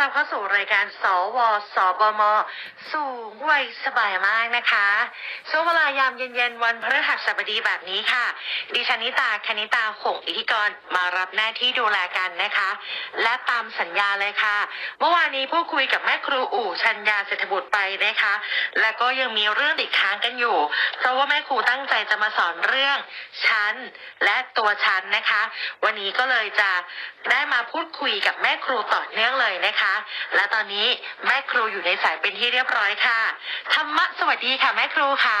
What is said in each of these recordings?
รับเข้าสู่รายการสวสบม สูงวัยสบายมากนะคะช่วงเวลายามเย็นๆ วันพฤหัสบดีแบบนี้ค่ะ ดิฉันนิตาคณิตาหงอิทธิกรมารับหน้าที่ดูแลกันนะคะ และตามสัญญาเลยค่ะ เมื่อวานนี้พูดคุยกับแม่ครูอู่ชัญญาเศรษฐบุตรไปนะคะ และก็ยังมีเรื่องติดค้างกันอยู่ เพราะว่าแม่ครูตั้งใจจะมาสอนเรื่องชั้นและตัวชั้นนะคะ วันนี้ก็เลยจะได้มาพูดคุยกับแม่ครูต่อเนื่องเลยนะคะและตอนนี้แม่ครูอยู่ในสายเป็นที่เรียบร้อยค่ะธรรมะสวัสดีค่ะแม่ครูค่ะ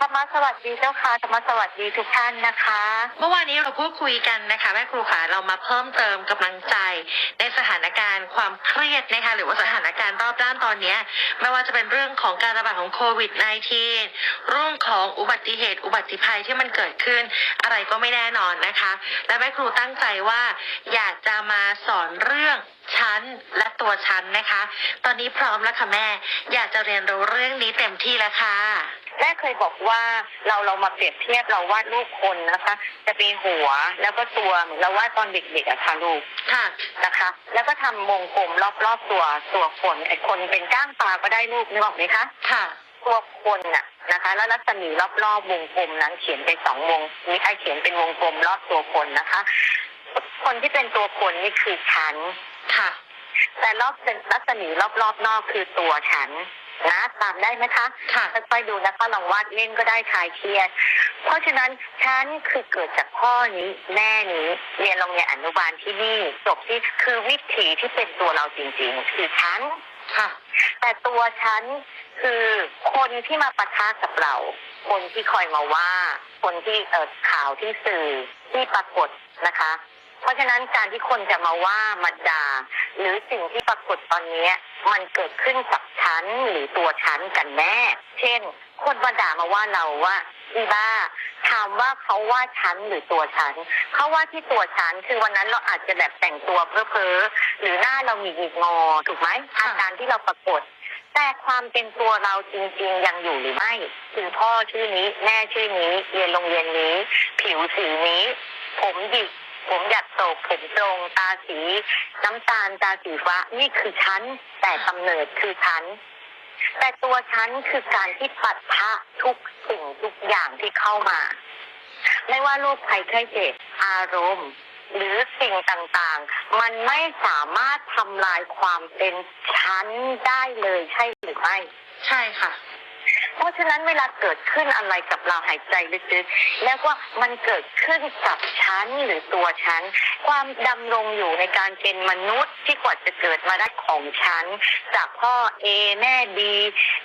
ธรรมะสวัสดีเจ้าค่ะธรรมะสวัสดีทุกท่านนะคะ เมื่อวานนี้เราพูดคุยกันนะคะแม่ครูค่ะเรามาเพิ่มเติมกำลังใจ ในสถานการณ์ความเครียดนะคะหรือว่าสถานการณ์รอบด้านตอนนี้ไม่ว่าจะเป็นเรื่องของการระบาดของโควิด -19 เรื่องของอุบัติเหตุ อุบัติภัยที่มันเกิดขึ้น อะไรก็ไม่แน่นอนนะคะ และแม่ครูตั้งใจว่าอยากจะมาสอนเรื่องชั้นและตัวชั้นนะคะ ตอนนี้พร้อมแล้วค่ะแม่ อยากจะเรียนรู้เรื่องนี้เต็มที่แล้วค่ะ แม่เคยบอกว่าเราเรามาเปรียบเทียบเราวาดรูปคนนะคะ จะมีหัวแล้วก็ตัวเหมือนเราวาดตอนเด็กๆอะค่ะลูกค่ะนะคะ แล้วก็ทำวงกลมรอบๆตัวตัวคนไอ้คนเป็นก้างปลาก็ได้ลูกนึกออกไหมคะค่ะตัวคนน่ะนะคะ แล้วรัศมีรอบๆวงกลมนั้นเขียนเป็นสองวงมีใครเขียนเป็นวงกลมรอบตัวคนนะคะ คนที่เป็นตัวคนนี่คือฉันค่ะ แต่รอบเป็นรัศมีรอบๆนอกคือตัวฉัน นะตามได้ไหมคะค่ะค่อยๆดูนะคะลองวาดเล่นก็ได้คลายเครียด เพราะฉะนั้นฉันคือเกิดจากพ่อนี้แม่นี้เรียนโรงเรียนอนุบาลที่นี่จบที่คือวิถีที่เป็นตัวเราจริงๆ คือฉันค่ะ แต่ตัวฉันคือคนที่มาปะทะกับเรา คนที่คอยมาว่า คนที่เอ่อข่าวที่สื่อที่ปรากฏนะคะ เพราะฉะนั้นการที่คนจะมาว่ามาด่าหรือสิ่งที่ปรากฏตอนเนี้ยมันเกิดขึ้นกับฉันหรือตัวฉันกันแน่ เช่น คนมาด่ามาว่าเราว่าอีบ้าถามว่าเขาว่าฉันหรือตัวฉันเขาว่าที่ตัวฉันคือวันนั้นเราอาจจะแบบแต่งตัวเพ้อเพ้อๆหรือหน้าเรามีหงิกงอถูกไหมค่ะอาการที่เราปรากฏ แต่ความเป็นตัวเราจริงๆยังอยู่หรือไม่คือพ่อชื่อนี้ แม่ชื่อนี้เรียนโรงเรียนนี้ ผิวสีนี้ ผมหยิก ผมหยัดโศกผมตรงตาสี น้ำตาลตาสีฟ้านี่คือฉัน แต่กำเนิดคือฉัน แต่ตัวฉันคือการที่ปัดทะทุกสิ่งทุกอย่างที่เข้ามา ไม่ว่าโรคภัยไข้เจ็บอารมณ์ หรือสิ่งต่างๆ มันไม่สามารถทำลายความเป็นชั้นได้เลยใช่หรือไม่ ใช่ค่ะ เพราะฉะนั้นเวลาเกิดขึ้นอะไรกับเราหายใจลึกๆแล้วก็มันเกิดขึ้นกับฉันหรือตัวฉัน ความดำรงอยู่ในการเป็นมนุษย์ที่กว่าจะเกิดมาได้ของฉัน จากพ่อเอแม่บี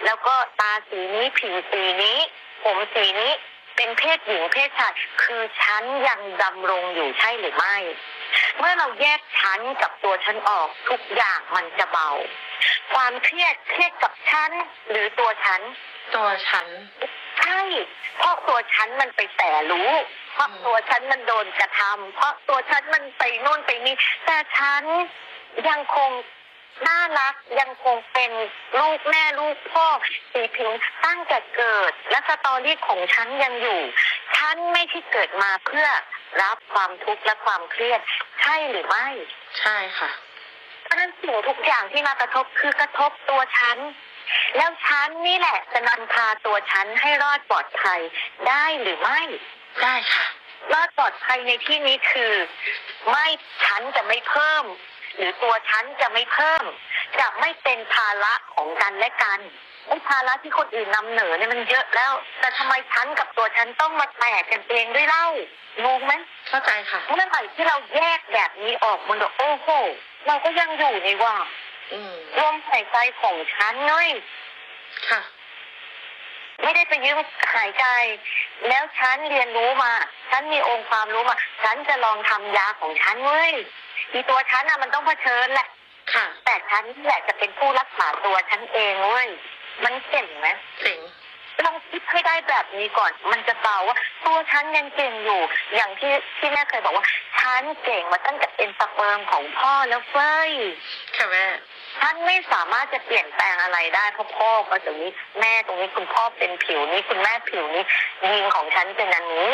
แล้วก็ตาสีนี้ผิวสีนี้ ผมสีนี้ เป็นเพศหญิงเพศชายคือฉันยังดำรงอยู่ใช่หรือไม่ เมื่อเราแยกฉันกับตัวฉันออกทุกอย่างมันจะเบา ความเครียดเครียดกับฉันหรือตัวฉัน ตัวฉันใช่เพราะตัวฉันมันไปแต่รู้เพราะอืมตัวฉันมันโดนกระทำเพราะตัวฉันมันไปโน่นไปนี่แต่ฉันยังคง น่ารักยังคงเป็นลูกแม่ลูกพ่อสีผิวตั้งแต่เกิด และสตอรี่ของฉันยังอยู่ ฉันไม่ที่เกิดมาเพื่อรับความทุกข์และความเครียด ใช่หรือไม่ ใช่ค่ะเพราะฉะนั้นสิ่งทุกอย่างที่มากระทบคือกระทบตัวฉัน แล้วฉันนี่แหละจะนำพาตัวฉันให้รอดปลอดภัยได้หรือไม่ได้ค่ะรอดปลอดภัยในที่นี้คือ ไม่ฉันจะไม่เพิ่ม หรือตัวฉันจะไม่เพิ่ม จะไม่เป็นภาระของกันและกันไอ้ภาระที่คนอื่นนำเหนอเนี่ยมันเยอะแล้ว แต่ทำไมฉันกับตัวฉันต้องมาแตกกันเองด้วยเล่างงไหมเข้าใจค่ะเมื่อไหร่ที่เราแยกแบบนี้ออกมันก็โอ้โหเราก็ยังอยู่ในว่าอืมลมหายใจของฉันเน้ยค่ะ ไม่ได้ไปยืมหายใจ แล้วฉันเรียนรู้มา ฉันมีองค์ความรู้มา ฉันจะลองทำยาของฉันเว้ยอีตัวฉันอะมันต้องเผชิญแหละ ค่ะ แต่ฉันนี่แหละจะเป็นผู้รักษาตัวฉันเองเว้ย มันเก่งไหมเจ๋งลองคิดให้ได้แบบนี้ก่อน มันจะเบาว่าตัวฉันยังเก่งอยู่ อย่างที่ที่แม่เคยบอกว่า ฉันเก่งมาตั้งแต่เป็นสเปิร์มของพ่อแล้วเฟ้ยค่ะแม่ท่านไม่สามารถจะเปลี่ยนแปลงอะไรได้เพราะพ่อก็ตรงนี้แม่ตรงนี้คุณพ่อเป็นผิวนี้ คุณแม่ผิวนี้ยิงของฉันเป็นอันนี้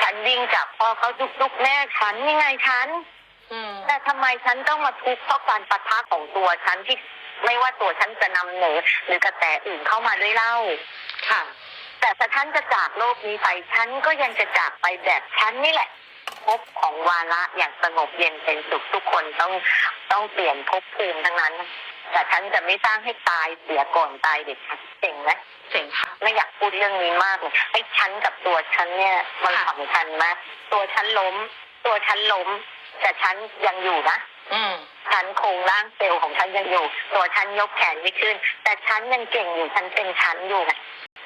ฉันยิงจากพ่อเขาลุกๆแม่ฉันยังไงฉันอืมแต่ทำไมฉันต้องมาทุกข์เพราะการปะทะของตัวฉันที่ไม่ว่าตัวฉันจะนำเหนือหรือกระแสอื่นเข้ามาด้วยเล่า ค่ะ แต่ถ้าฉันจะจากโลกนี้ไปฉันก็ยังจะจากไปแบบฉันนี่แหละ ภพของวาระอย่างสงบเย็นเป็นสุขทุกคนต้องต้องเปลี่ยนภพภูมิทั้งนั้น แต่ฉันจะไม่สร้างให้ตายเสียก่อนตายเด็กขาดเจ๋งไหมเจ๋งค่ะไม่อยากพูดเรื่องนี้มากเลยไอ้ฉันกับตัวฉันเนี่ยมันค่ะสำคัญมากตัวฉันล้ม ตัวฉันล้ม แต่ฉันยังอยู่นะอืมฉันโครงร่างเซลล์ของฉันยังอยู่ ตัวฉันยกแขนไม่ขึ้น แต่ฉันยังเก่งอยู่ฉันเป็นฉันอยู่ไง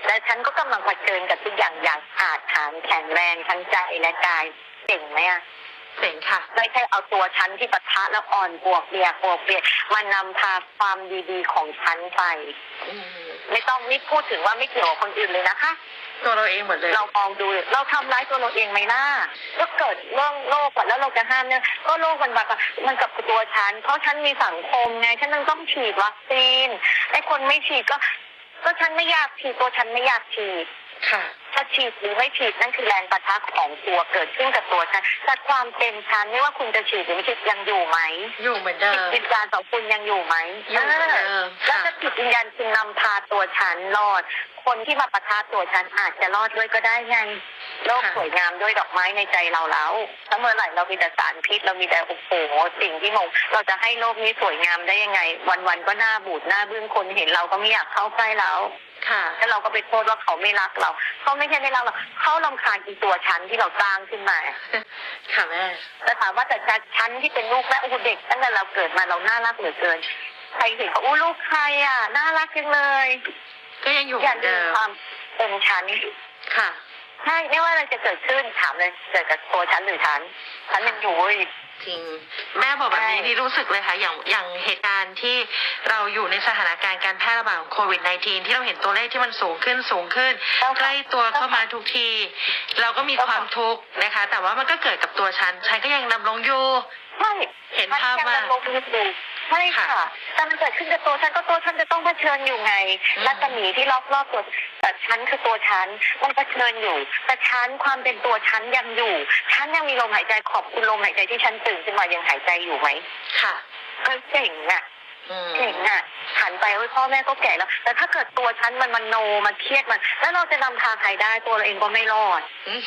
และฉันก็กำลังเผชิญกับทุกอย่างอย่างอาจฐานแข็งแรงทั้งใจและกายเก่งไหมอะเจ๋งค่ะ ไม่ใช่เอาตัวฉันที่ปะทะแล้วอ่อนบวกเบียกบวกเบียกมันนำพาความดีๆของฉันไปอืมไม่ต้องนี่พูดถึงว่าไม่เกี่ยวกับคนอื่นเลยนะคะ ตัวเราเองหมดเลย เรามองดูเราทำร้ายตัวเราเองไหมล่ะก็เกิดเรื่องโรคอะแล้วเราจะห้ามเนี่ยก็โรคมันแบบมันกับตัวฉัน เพราะฉันมีสังคมไงฉันต้องฉีดวัคซีนไอ้คนไม่ฉีดก็ ก็ฉันไม่อยากฉีดตัวฉันไม่อยากฉีดค่ะ ถ้าฉีดหรือไม่ฉีดนั่นคือแรงประทะของตัวเกิดขึ้นกับตัวฉันแต่ความเป็นฉันไม่ว่าคุณจะฉีดหรือไม่ฉีดยังอยู่ไหมอยู่เหมือนเดิจิตมวิญญาณของคุณยังอยู่ไหมอยู่เหมือนเดิมแล้วค่ะถ้าจิตวิญญาณคุณนำพาตัวฉันรอด คนที่มาประทะตัวฉันอาจจะรอดด้วยก็ได้ไงโลกค่ะสวยงามด้วยดอกไม้ในใจเราแล้วถ้าเมื่อไหร่เรามีแต่สารพิษเรามีแต่โอ้โหสิ่งที่มงเราจะให้โลกนี้สวยงามได้ยังไง วันๆก็หน้าบูดหน้าบึ้งคนเห็นเราก็ไม่อยากเข้าใกล้เรา ค่ะ แล้วเราก็ไปโทษว่าเขาไม่รักเรา เขาไม่ใช่ไม่รักเราเขาลำคาญอีตัวฉันที่เราสร้างขึ้นมาค่ะแม่แต่ถามว่าแต่ฉันที่เป็นลูกแม่โอ้โหเด็กตั้งแต่เราเกิดมาเราน่ารักเหลือเกิน ใครเห็นเขาอู้ลูกใครอะน่ารักจังเลย ก็ยังอยู่เหอย่ามือนลืเดิมมความเป็นฉันค่ะใช่ไม่ว่าอะไรจะเกิดขึ้นถามเลยเกิดกับตัวฉันหรือฉันฉันยังอยู่เว้ย จริง แม่บอกแบบนี้ใช่นี่รู้สึกเลยค่ะ อย่างอย่างเหตุการณ์ที่เราอยู่ในสถานการณ์การแพร่ระบาดของโควิด -19 ที่เราเห็นตัวเลขที่มันสูงขึ้นสูงขึ้นใกล้ตัวเข้ามาทุกที เราก็มีความทุกข์นะคะ แต่ว่ามันก็เกิดกับตัวฉัน ฉันก็ยังดำรงอยู่ใช่เห็นภาพฉัว่ายังดำรงชีวิตอยู่ ใช่ค่ะค่ะแต่มันเกิดขึ้นกับตัวฉันก็ตัวฉันจะต้องเผชิญอยู่ไงอืมรัศมีที่รอบรอบๆตัวแต่ฉันคือตัวฉันมันเผชิญอยู่ แต่ฉันความเป็นตัวฉันยังอยู่ ฉันยังมีลมหายใจขอบคุณลมหายใจที่ฉันตื่นขึ้นมายังหายใจอยู่ไหมค่ะเฮ้ยเจ๋งอะอืม เจ๋งอะหันไปเฮ้ยพ่อแม่ก็แก่แล้วแต่ถ้าเกิดตัวฉันมันมันโนมันเครียดมัน แล้วเราจะนำพาใครได้ตัวเราเองก็ไม่รอดอืม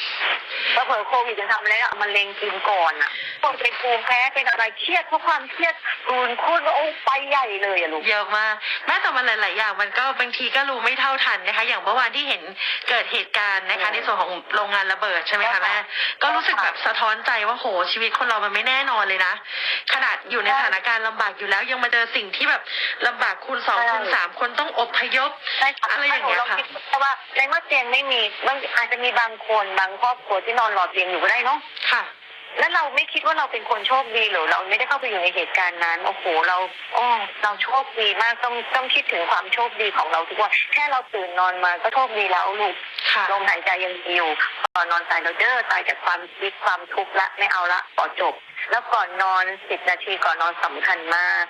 แล้วเผลอโควิดจะทำอะไรอะมันเลงกินก่อนอะคนเป็นภูมิแพ้เป็นอะไรเครียดเพราะความเครียดรุนคุณโอ้ไปใหญ่เลยอะลูกเยอะมากแม้แต่มันหลาย ๆ อย่างมันก็บางทีก็รู้ไม่เท่าทันนะคะ อย่างเมื่อวานที่เห็นเกิดเหตุการณ์นะคะอืมในส่วนของโรงงานระเบิดใช่ไหมคะแม่ก็รู้สึกแบบสะท้อนใจว่าโหชีวิตคนเรามันไม่แน่นอนเลยนะขนาดอยู่ในสถานการณ์ลำบากอยู่แล้วยังมาเจอสิ่งที่แบบลำบากคูณสองใช่คูณสามคนต้องอพยพใช่ค่ะอะไรอย่างเงี้ยถ้หนูลค่ะคิดแต่ว่าในเมื่อเตียงไม่มีบางอาจจะมีบางคนบางครอบครัวที่นอนรอเตียงอยู่ก็ได้เนาะค่ะแล้วเราไม่คิดว่าเราเป็นคนโชคดีหรือเราไม่ได้เข้าไปอยู่ในเหตุการณ์นั้นโอ้โหเราโอ้เราโชคดีมากต้องต้องคิดถึงความโชคดีของเราทุกวันแค่เราตื่นนอนมาก็โชคดีแล้วลูกค่ะลมหายใจยังมีอยู่ก่อนนอนตายเราเด้อตายจากความคิดความทุกข์ละไม่เอาละขอจบ แล้วก่อนนอนสิบนาทีก่อนนอนสำคัญมาก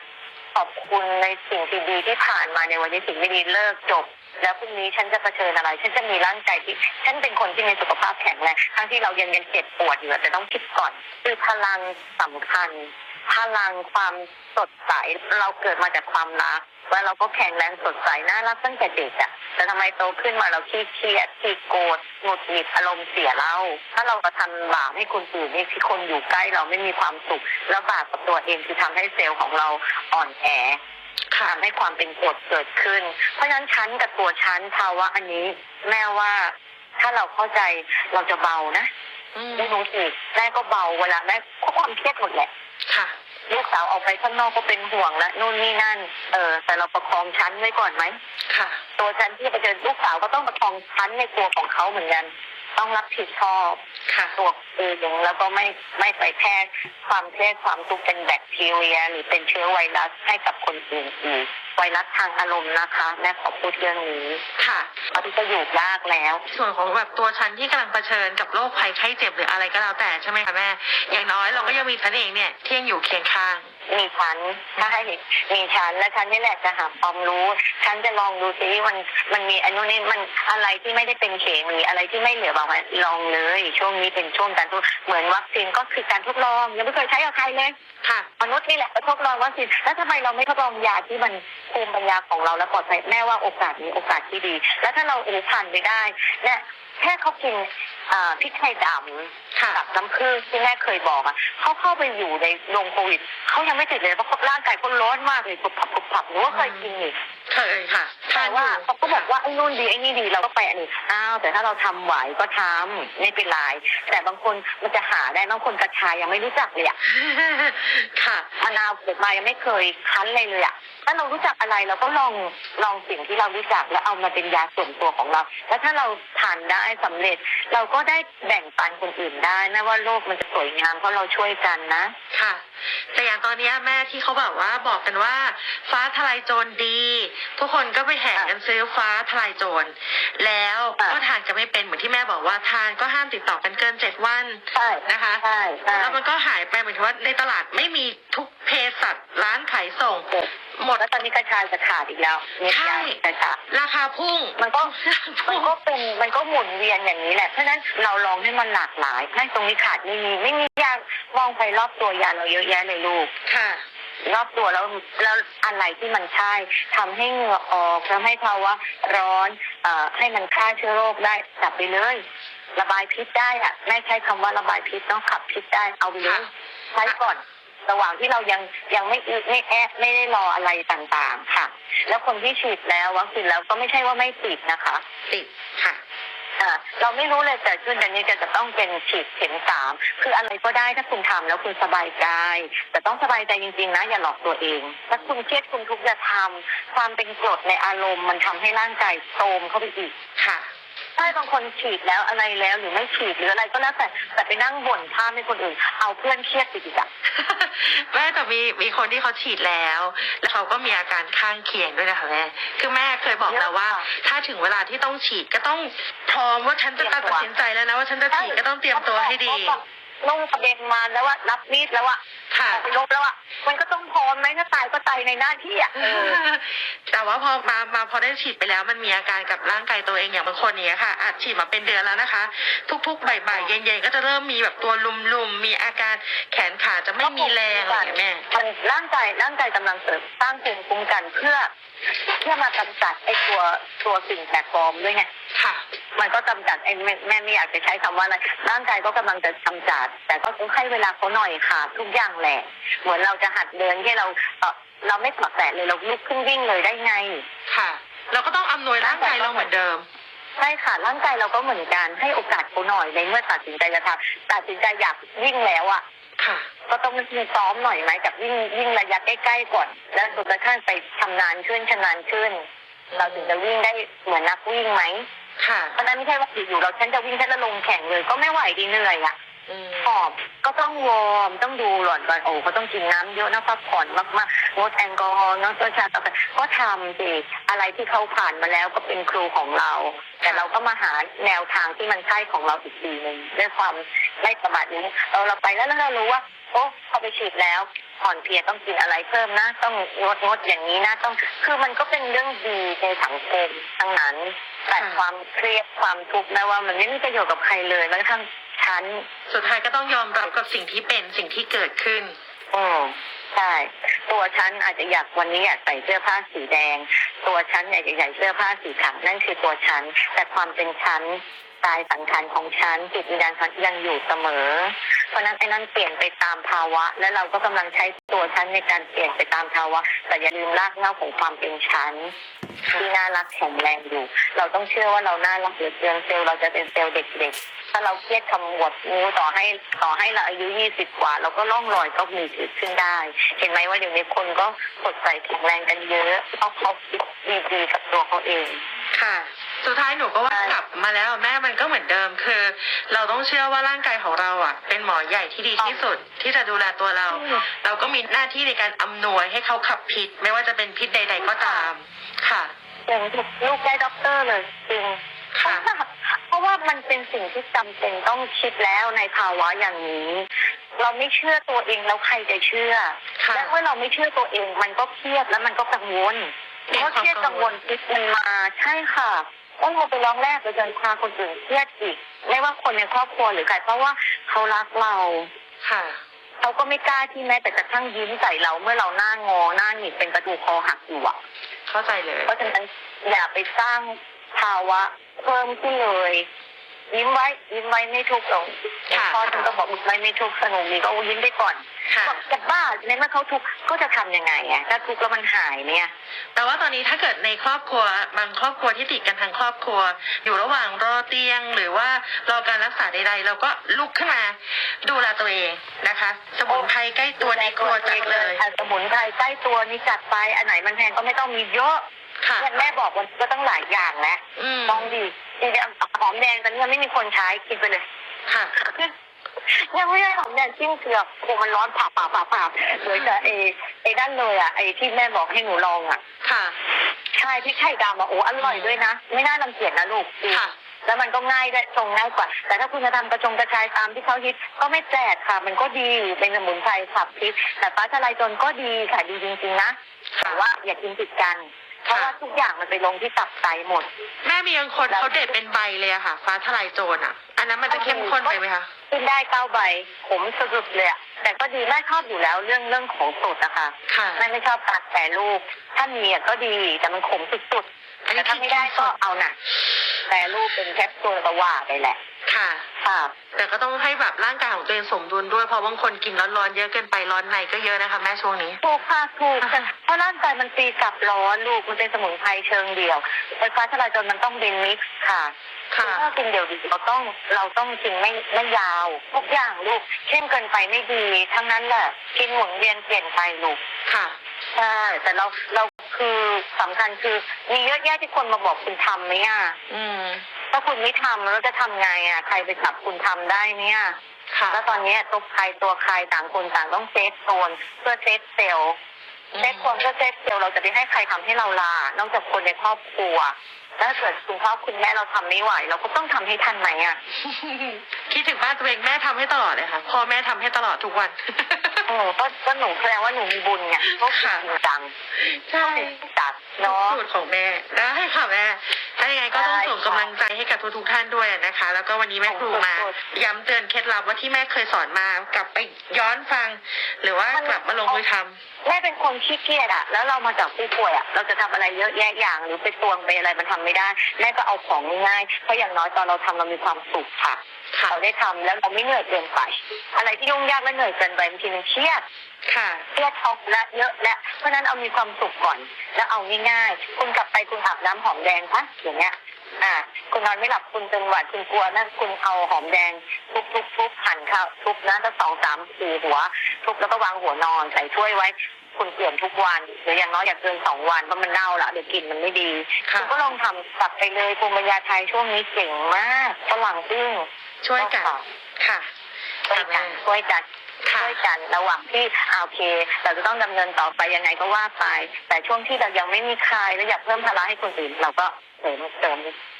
ขอบคุณในสิ่งดีๆที่ผ่านมาในวันนี้สิ่งไม่ดีเลิกจบ แล้วพรุ่งนี้ฉันจะเผชิญอะไร ฉันจะมีร่างกายที่ ฉันเป็นคนที่มีสุขภาพแข็งแรงทั้งที่เรายังยังเจ็บปวดอยู่แต่ต้องคิดก่อน คือพลังสำคัญ พลังความสดใสเราเกิดมาจากความรัก แล้วเราก็แข็งแรงสดใสน่ารักตั้งแต่เด็กอะแต่ทำไมโตขึ้นมาเราขี้เครียดขี้โกรธหงุดหงิดอารมณ์เสียเราถ้าเรากระทำบาปให้คนอื่นนี่ที่คนอยู่ใกล้เราไม่มีความสุข แล้วบาปกับตัวเองคือทำให้เซลล์ของเราอ่อนแอค่ะทำให้ความเป็นกรดเกิดขึ้น เพราะฉะนั้นชั้นกับตัวชั้นภาวะอันนี้ แม่ว่าถ้าเราเข้าใจเราจะเบานะอืมไม่รู้สิแม่ก็เบาเวลาแม่ก็ความเครียดหมดแหละค่ะ ลูกสาวออกไปข้างนอกก็เป็นห่วงและนู่นนี่นั่น เออแต่เราประคองชั้นไว้ก่อนไหมค่ะ ตัวชั้นที่จะไปเจอลูกสาวก็ต้องประคองชั้นในตัวของเขาเหมือนกัน ต้องรับผิดชอบค่ะตัวเองแล้วก็ไม่ไม่ไปแพร่ความเครียดความทุกข์เป็นแบคทีเรีย หรือเป็นเชื้อไวรัสให้กับคนอื่นอีก ไวรัสทางอารมณ์นะคะแม่ขอพูดเรื่องนี้ค่ะเพราะที่จะอยู่ยากแล้ว ส่วนของแบบตัวฉันที่กำลังเผชิญกับโรคภัยไข้เจ็บหรืออะไรก็แล้วแต่ใช่ไหมคะแม่ อย่างน้อยเราก็ยังมีฉันเองเนี่ยที่ยังอยู่เคียงข้างมีชั้นถ้าให้มีชั้นและชั้นนี่แหละจะหาความรู้ชั้นจะลองดูซิมันมันมีอันนู้นนี่มันอะไรที่ไม่ได้เป็นเขมีอะไรที่ไม่เหลือบางมันลองเลย ช่วงนี้เป็นช่วงการทดเหมือนวัคซีนก็คือการทดลองยังไม่เคยใช้กับใครเลยค่ะมนุษย์นี่แหละไปทดลองวัคซีนแล้วทำไมเราไม่ทดลองยาที่มันภูมิปัญญาของเราและปลอดภัยแม่ว่าโอกาสนี้โอกาสที่ดี แล้วถ้าเราเอผ่านไปได้เนี่ย แค่เขากินอ่าพริกไทยดำค่ะกับน้ำผึ้งที่แม่เคยบอกอะเขาเข้าไปอยู่ในโรงโควิดเขายังไม่ติดเลยเพราะร่างกายเขาร้อนมากเลยปุบปับปุบปับหนูก็เคยกินนี่เคยค่ะแต่ว่าทนอยู่เขาก็บอกว่าไอ้นู่นดีไอ้นี่ดีเราก็ไปอันนี้อ้าวแต่ถ้าเราทำไหวก็ทำไม่เป็นไรแต่บางคนมันจะหาได้บางคนกระชายยังไม่รู้จักเลยอะค่ะมะนาวเกิดมายังไม่เคยคั้นเลยเลยอะถ้าเรารู้จักอะไรเราก็ลองลองสิ่งที่เรารู้จักแล้วเอามาเป็นยาส่วนตัวของเรา แล้วถ้าเราทานได้สำเร็จ เราก็ได้แบ่งปันคนอื่นได้นะว่าโลกมันจะสวยงามเพราะเราช่วยกันนะ ค่ะ แต่อย่างตอนเนี้ยแม่ที่เขาแบบว่าบอกกันว่า ฟ้าทลายโจรดีทุกคนก็ไปแห่กันซื้อฟ้าทลายโจร แล้วค่ะก็ทานกันไม่เป็นเหมือนที่แม่บอกว่าทานก็ห้ามติดต่อกันเกินเจ็ดวันใช่นะคะใช่ใช่แล้วมันก็หายไปเหมือนว่าในตลาดไม่มีทุกเภสัชร้านขายส่งหมดแล้วตอนนี้กระชายจะขาดอีกแล้วเม็ดใช่ยากระชายราคาพุ่งมันก็ราคามันพุ่งก็เป็นมันก็หมุนเวียนอย่างนี้แหละเพราะฉะนั้นเราลองให้มันหลากหลายให้ตรงนี้ขาดไม่มีไม่มียามองไปรอบตัวยาเราเยอะแยะเลยลูกค่ะ รอบตัวแล้วแล้วอะไรที่มันใช่ทำให้เหงื่อออกทำให้ภาวะร้อนเอ่อให้มันฆ่าเชื้อโรคได้จับไปเลย ระบายพิษได้อะแม่ใช้คำว่าระบายพิษต้องขับพิษได้เอาไปเลยค่ะใช้ก่อนระหว่างที่เรายังยังไม่อึไม่แอบไม่ได้รออะไรต่างๆ ค่ะ แล้วคนที่ฉีดแล้ววัคซีนแล้วก็ไม่ใช่ว่าไม่ติดนะคะ ติดค่ะ ค่ะเราไม่รู้เลยแต่ขึ้นเดือนนี้จะจะต้องเป็นฉีดเข็มสามคืออะไรก็ได้ถ้าคุณทำแล้วคุณสบายใจ แต่ต้องสบายใจจริงๆนะอย่าหลอกตัวเอง ถ้าคุณเครียดคุณทุกข์อย่าทำความเป็นกรดในอารมณ์มันทำให้ร่างกายโทมเข้าไปอีกค่ะ ใช่บางคนฉีดแล้วอะไรแล้วหรือไม่ฉีดหรืออะไรก็แล้วแต่แต่ไปนั่งบ่นท่าให้คนอื่น เอาเพื่อนเครียดไปอีกอะแม่แต่มีมีคนที่เขาฉีดแล้ว แล้วเขาก็มีอาการข้างเคียงด้วยนะคะแม่คือแม่เคยบอกแล้วว่า ถ้าถึงเวลาที่ต้องฉีดก็ต้องพร้อมว่าฉันจะตัดสินใจแล้วนะว่าฉันจะฉีดก็ต้องเตรียมตัวให้ดี นุ่งประเด็นมาแล้วว่ารับมีดแล้วว่าค่ะไปลบแล้วอะมันก็ต้องพร้อมไหมถ้าตายก็ตายในหน้าที่อะเออแต่ว่าพอมามาพอได้ฉีดไปแล้วมันมีอาการกับร่างกายตัวเองอย่างบางคนเนี้ยค่ะอาจฉีดมาเป็นเดือนแล้วนะคะ ทุกๆบ่ายๆเย็นๆก็จะเริ่มมีแบบตัวลุมๆมีอาการแขนขาจะไม่มีแรงอะไรอย่างเงี้ยแม่มันร่างกายร่างกายกำลังเสริมสร้างภูมิคุ้มกันเพื่อ เพื่อมากำจัดไอ้ตัวตัวสิ่งแปลกปลอมด้วยไงค่ะ มันก็กำจัดไอ้แม่แม่ไม่อยากจะใช้คำว่าอะไรร่างกายก็กำลังจะกำจัด แต่ก็ต้องให้เวลาเขาหน่อยค่ะ ทุกอย่างแหละ เหมือนเราจะหัดเดินแค่เราเออเราไม่ปรับแต่เลยเราลุกขึ้นวิ่งเลยได้ไง ค่ะ เราก็ต้องอำนวยร่างกายเราเหมือนเดิมใช่ค่ะร่างกายเราก็เหมือนกันให้โอกาสเขาหน่อยในเมื่อตัดสินใจจะทำตัดสินใจอยากวิ่งแล้วอะค่ะ ก็ต้องมีซ้อมหน่อยไหมกับวิ่งวิ่งระยะใกล้ๆก่อน แล้วจนกระทั่งไปชำนาญขึ้นชำนาญขึ้น เราถึงจะวิ่งได้เหมือนนักวิ่งไหมค่ะเพราะฉะนั้นไม่ใช่ว่าอยู่ๆเราฉันจะวิ่งฉันจะลงแข่งเลย ก็ไม่ไหวดีเหนื่อยอะอืม หอบก็ต้องวอร์มต้องดูหลอดก่อนโอ้เขาต้องกินน้ำเยอะนะพักผ่อนมากๆงดแอลกอฮอล์งดชาต่อไปก็ทำสิอะไรที่เขาผ่านมาแล้วก็เป็นครูของเรา แต่เราก็มาหาแนวทางที่มันใช่ของเราอีกทีหนึ่งด้วยความไม่ประมาทนี้เออเราไปแล้วแล้วเรารู้ว่าโอ้พอไปฉีดแล้วผ่อนเพียต้องกินอะไรเพิ่มนะ ต้องงดงดอย่างนี้นะต้อง คือมันก็เป็นเรื่องดีในสังคมทั้งนั้นแต่ค่ะความเครียดความทุกข์นะว่ามันไม่มีประโยชน์กับใครเลยแม้กระทั่ง ฉัน สุดท้ายก็ต้องยอมรับกับสิ่งที่เป็นสิ่งที่เกิดขึ้น อืมใช่ตัวฉันอาจจะอยากวันนี้อยากใส่เสื้อผ้าสีแดง ตัวฉันอยากจะใส่เสื้อผ้าสีขาวนั่นคือตัวฉัน แต่ความเป็นฉัน กายสังขารของฉันจิตวิญญาณฉันยังอยู่เสมอ เพราะนั้นไอ้นั้นเปลี่ยนไปตามภาวะ และเราก็กำลังใช้ตัวฉันในการเปลี่ยนไปตามภาวะ แต่อย่าลืมรากเหง้าของความเป็นฉันที่น่ารักแข็งแรงอยู่ เราต้องเชื่อว่าเราน่ารักเหลือเกินเซลล์เราจะเป็นเซลล์เด็กๆ ถ้าเราเครียดขมวดนิ้วต่อให้ต่อให้เราอายุยี่สิบกว่า เราก็ร่องรอยก็มีเกิดขึ้นได้ เห็นไหมว่าเดี๋ยวนี้คนก็สดใสแข็งแรงกันเยอะเพราะเขาคิดดีๆกับตัวเขาเองค่ะ สุดท้ายหนูก็ว่าใช่กลับมาแล้วแม่มันก็เหมือนเดิมคือ เราต้องเชื่อว่าร่างกายของเราอะ เป็นหมอใหญ่ที่ดีที่สุดที่จะดูแลตัวเรา เราก็มีหน้าที่ในการอำนวยให้เขาขับพิษ ไม่ว่าจะเป็นพิษใด ๆ ก็ตาม ค่ะอย่างลูกได้ด็อกเตอร์เลยจริงค่ะเพราะว่ามันเป็นสิ่งที่จำเป็นต้องคิดแล้วในภาวะอย่างนี้ เราไม่เชื่อตัวเองแล้วใครจะเชื่อค่ะและเมื่อเราไม่เชื่อตัวเอง มันก็เครียดแล้วมันก็กังวลมีเพราะความเครียดกักังงววลลคิดมันมาใช่ค่ะ ต้องเราไปร้องแรกไปจนพาคนอื่นเครียดอีก ไม่ว่าคนในครอบครัวหรือใครเพราะว่าเขารักเราค่ะเขาก็ไม่กล้าที่แม้แต่กระทั่งยิ้มใส่เราเมื่อเราหน้างอหน้าหงิกเป็นประตูคอหักอยู่อะ เข้าใจเลย เพราะฉะนั้นอย่าไปสร้างภาวะเพิ่มขึ้นเลย ยิ้มไว้ยิ้มไว้ไม่ทุกข์หรอกค่ะพ่อฉันก็บอกยิ้มไว้ไม่ทุกข์สนุกดีก็เอายิ้มไปก่อนค่ะบอกจะบ้าในเมื่อเขาทุกข์ก็จะทำยังไงอะถ้าทุกข์แล้วมันหายเนี่ยแต่ว่าตอนนี้ถ้าเกิดในครอบครัวบางครอบครัวที่ติดกันทางครอบครัว อยู่ระหว่างรอเตียงหรือว่ารอการรักษาใดๆเราก็ลุกขึ้นมาดูแลตัวเองนะคะ สมุนไพรใกล้ตัวในครัวจัดเลยอะสมุนไพรใกล้ตัวนี่จัดไปอันไหนมันแพงก็ไม่ต้องมีเยอะค่ะเนี่ยแม่บอกมันก็ต้องหลายอย่างแล้วอืมลองดี จริงๆหอมแดงตอนนี้ยังไม่มีคนใช้กินไปเลยค่ะยังไม่ได้หอมแดงจิ้มเกลือโอ้มันร้อนผ่าผ่าผ่าผ่าเลยแต่เอไอ้ด้านเลยอะไอ้ที่แม่บอกให้หนูลองอะ ค่ะใช่พริกไทยดำอะโอ้อร่อยด้วยนะ ไม่น่ารังเกียจนะลูกจริงค่ะแล้วมันก็ง่ายด้วยทรงง่ายกว่า แต่ถ้าคุณจะทำกระจงกระชายตามที่เขาฮิตก็ไม่แปลกค่ะ มันก็ดีเป็นสมุนไพรขับพิษแต่ฟ้าทลายโจรก็ดีค่ะดีจริงๆนะค่ะแต่ว่าอย่ากินติดกันเพ ราะว่าทุกอย่างมันไปลงที่ตับไตหมด แม่มีบางคนเขาเด็ดเป็นใบเลยอะค่ะ ฟ้าทลายโจรอะอันนั้นมันจะเข้มข้นไปไหมคะ ขึ้นได้เก้าใบขมสุดๆเลยอะแต่ก็ดีแม่ชอบอยู่แล้วเรื่องเรื่องของสดนะคะค่ะแม่ไม่ชอบการแปรรูปถ้ามีอะก็ดีแต่มันขมสุดอันๆแต่นี้ถ้าไม่ได้ก็เอาน่ะแปรรูปเป็นแคปซูลก็ว่าไปแหละค่ะ ค่ะ แต่ก็ต้องให้แบบร่างกายของตัวเองสมดุลด้วยเพราะบางคนกินร้อนๆเยอะเกินไปร้อนในก็เยอะนะคะแม่ช่วงนี้ถูกค่ะถูกเพราะร่างกายมันตีกลับร้อนลูกมันเป็นสมุนไพรเชิงเดียวไฟฟ้าทลายโจรมันต้องเป็นมิกซ์ค่ะค่ะถ้ากินเดี่ยวดิเราต้องเราต้องกินไม่ไม่ยาวทุกอย่างลูกเข้มเกินไปไม่ดี ทั้งนั้นแหละกินหมุนเวียนเปลี่ยนไปลูกค่ะใช่แต่เราเราคือสำคัญคือมีเยอะแยะที่คนมาบอกคุณทำไหมอะอืมถ้าคุณไม่ทำแล้วจะทำไงอะ ใครไปจับคุณทำได้เนี่ยค่ะแล้วตอนเนี้ยตัวใครตัวใครต่างคนต่างต้องเซฟโซนเพื่อเซฟเซลล์อืม เซฟคนเพื่อเซฟเซลล์เราจะไปให้ใครทำให้เราลานอกจากคนในครอบครัวแล้วถ้าเกิดคุณพ่อคุณแม่เราทำไม่ไหว เราก็ต้องทำให้ทันไหมอะคิดถึงบ้านตัวเองแม่ทำให้ตลอดเลยค่ะพ่อแม่ทำให้ตลอดทุกวันโอ้ก็ก็หนูแสดงว่าหนูมีบุญไงก็คือค่ะจริงจังใช่จัดเนาะสูตรของแม่ได้ค่ะแม่ถ้ายังไงก็ต้องได้ส่งกำลังใจให้กับทุกๆท่านด้วยนะคะ แล้วก็วันนี้แม่ครูมาสุดย้ำเตือนเคล็ดลับว่าที่แม่เคยสอนมากลับไปย้อนฟัง หรือว่ากลับมาลงมือทำแม่เป็นคนขี้เกียจอะแล้วเรามาจากผู้ป่วยอะเราจะทำอะไรเยอะแยะอย่างหรือไปตวงไปอะไรมันทำไม่ได้แม่ก็เอาของง่ายๆเพราะอย่างน้อยตอนเราทำเรามีความสุขค่ะค่ะเราได้ทำแล้วเราไม่เหนื่อยเกินไป อะไรที่ยุ่งยากและเหนื่อยเกินไปบางทีมันเครียดค่ะเครียดท็อกและเยอะและเพราะฉะนั้นเอามีความสุขก่อน แล้วเอาง่ายๆคุณกลับไปคุณอาบน้ำหอมแดงปะอย่างเงี้ย อ่า คุณนอนไม่หลับคุณเป็นหวัดคุณกลัวนะคุณเอาหอมแดงทุบทุบทุบหั่นข้าวทุบนะตั้งสองสามสี่หัว ทุบแล้วก็วางหัวนอนใส่ถ้วยไว้ คุณเปลี่ยนทุกวันหรืออย่างน้อยอย่าเกินสองวันเพราะมันเน่าละเดี๋ยวกลิ่นมันไม่ดีค่ะณก็ลองทำกลับไปเลยภูมิปัญญาไทยช่วงนี้เก่งมากฝรั่งอึ้งช่วยกัน ค่ะช่วยกันช่วยกัน ค่ะ ช่วยกันระหว่างที่อ่าโอเค เราจะต้องดำเนินต่อไปยังไงก็ว่าไป แต่ช่วงที่เรายังไม่มีใครและอยากเพิ่มพลังให้คนอื่น เราก็ เสริมเสริม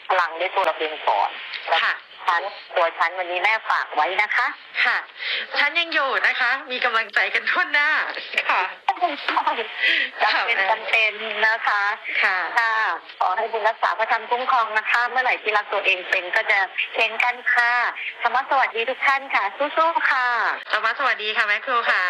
พลังด้วยตัวเราเองก่อนแล้วค่ะฉันตัวฉันวันนี้แม่ฝากไว้นะคะ ค่ะ ฉันยังอยู่นะคะ มีกำลังใจกันทั่วหน้า ค่ะจำเป็นจำเป็นนะคะค่ะค่ะขอให้บุญรักษาพระธรรมคุ้มครองนะคะ เมื่อไหร่ที่รักตัวเองเป็นก็จะเช่นกันค่ะธรรมะสวัสดีทุกท่านค่ะ สู้ๆค่ะต่อมาสวัสดีค่ะแม่ครูค่ะ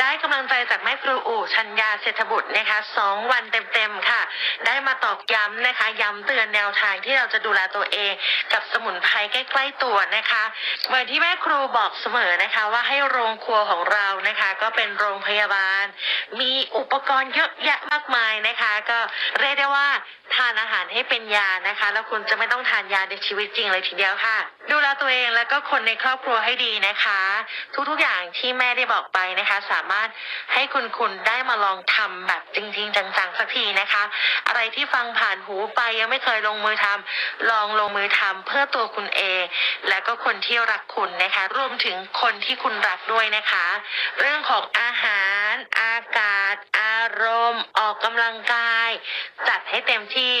ได้กำลังใจจากแม่ครูอู่ชัญญาเศรษฐบุตรนะคะสองวันเต็มๆค่ะ ได้มาตอกย้ำนะคะ ย้ำเตือนแนวทางที่เราจะดูแลตัวเอง กับสมุนไพรใกล้ ๆตัวนะคะเหมือนที่แม่ครูบอกเสมอนะคะว่าให้โรงครัวของเรานะคะ ก็เป็นโรงพยาบาล มีอุปกรณ์เยอะแยะมากมายนะคะ ก็เรียกได้ว่าทานอาหารให้เป็นยานะคะ แล้วคุณจะไม่ต้องทานยาในชีวิตจริงเลยทีเดียวค่ะ ดูแลตัวเองแล้วก็คนในครอบครัวให้ดีนะคะ ทุกๆอย่างที่แม่ได้บอกไปนะคะ สามารถให้คุณคุณได้มาลองทำแบบจริง ๆ จังๆสักทีนะคะ อะไรที่ฟังผ่านหูไปยังไม่เคยลงมือทำลองลงมือทำเพื่อตัวคุณเอง และก็คนที่รักคุณนะคะรวมถึงคนที่คุณรักด้วยนะคะ เรื่องของอาหาร อากาศ อารมณ์ ออกกำลังกาย จัดให้เต็มที่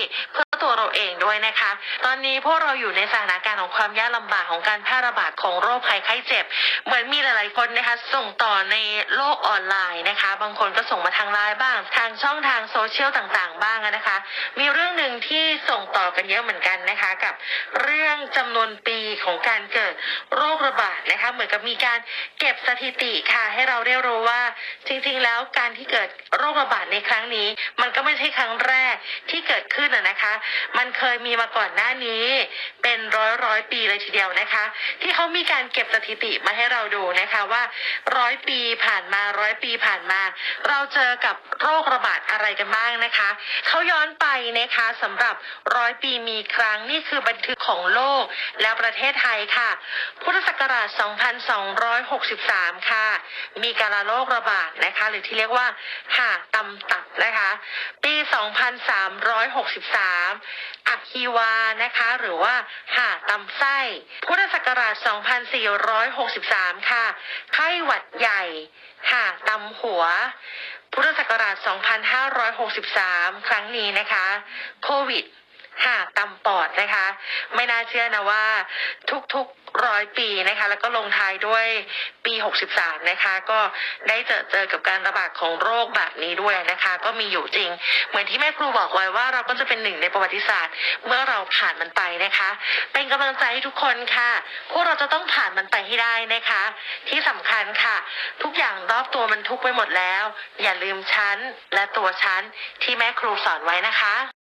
ตัวเราเองด้วยนะคะ ตอนนี้พวกเราอยู่ในสถานการณ์ของความยากลำบากของการแพร่ระบาดของโรคภัยไข้เจ็บ เหมือนมีหลายๆคนนะคะ ส่งต่อในโลกออนไลน์นะคะ บางคนก็ส่งมาทางไลน์บ้าง ทางช่องทางโซเชียลต่างๆ บ้างนะคะ มีเรื่องหนึ่งที่ส่งต่อกันเยอะเหมือนกันนะคะ กับเรื่องจำนวนปีของการเกิดโรคระบาดนะคะ เหมือนกับมีการเก็บสถิติค่ะ ให้เราได้รู้ว่าจริงๆ แล้วการที่เกิดโรคระบาดในครั้งนี้ มันก็ไม่ใช่ครั้งแรกที่เกิดขึ้นนะคะมันเคยมีมาก่อนหน้านี้ เป็นร้อยร้อยปีเลยทีเดียวนะคะ ที่เขามีการเก็บสถิติมาให้เราดูนะคะว่าร้อยปีผ่านมาร้อยปีผ่านมา เราเจอกับโรคระบาดอะไรกันบ้างนะคะเขาย้อนไปนะคะสำหรับร้อยปีมีครั้งนี่คือบันทึกของโลกและประเทศไทยค่ะ พุทธศักราช 2263 ค่ะ มีการระโรคระบาดนะคะ หรือที่เรียกว่าห่าตำตับนะคะ ปี 2363อักฮีวานะคะ หรือว่าหาตำไส้ พุทธศักราช 2463 ค่ะ ไข้หวัดใหญ่ หาตำหัว พุทธศักราช 2563 ครั้งนี้นะคะ โควิดหาตำปอดนะคะ ไม่น่าเชื่อนะว่าทุกๆ ร้อยปีนะคะ แล้วก็ลงท้ายด้วยปี 63 นะคะ ก็ได้เจอเจอกับการระบาดของโรคแบบนี้ด้วยนะคะ ก็มีอยู่จริง เหมือนที่แม่ครูบอกไว้ว่าเราก็จะเป็นหนึ่งในประวัติศาสตร์ เมื่อเราผ่านมันไปนะคะ เป็นกำลังใจให้ทุกคนค่ะพวกเราจะต้องผ่านมันไปให้ได้นะคะ ที่สำคัญค่ะ ทุกอย่างรอบตัวมันทุกไปหมดแล้ว อย่าลืมฉันและตัวฉันที่แม่ครูสอนไว้นะคะ